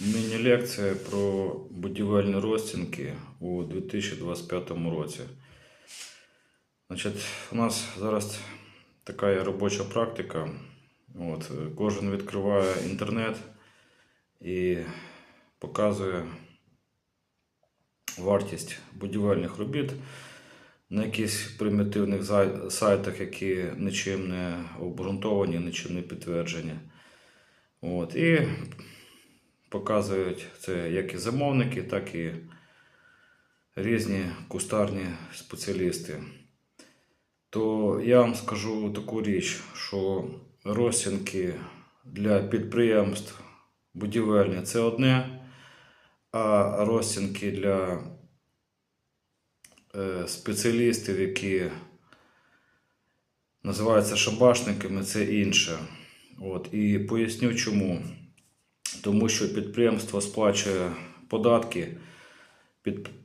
Міні-лекція про будівельні розцінки у 2025 році. Значить, у нас зараз така є робоча практика. От, кожен відкриває інтернет і показує вартість будівельних робіт на якихось примітивних сайтах, які нічим не обґрунтовані, нічим не підтверджені. От, і показують це як і замовники, так і різні кустарні спеціалісти. То я вам скажу таку річ, що розцінки для підприємств будівельні це одне, а розцінки для е, спеціалістів, які називаються шабашниками, це інше. От, і поясню чому. Тому що підприємство сплачує податки,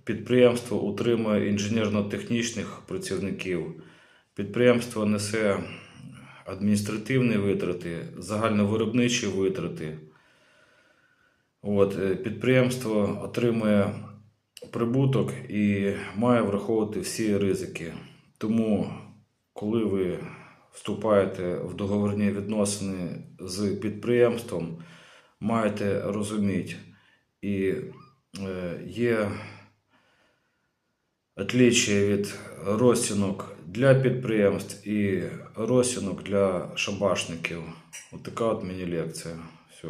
підприємство утримує інженерно-технічних працівників, підприємство несе адміністративні витрати, загальновиробничі витрати. От, е, підприємство отримує прибуток і має враховувати всі ризики. Тому, коли ви вступаєте в договірні відносини з підприємством, маєте розуміти, і е, є отличие від розцінок для підприємств і розцінок для шабашників. От така от мені лекція. Все.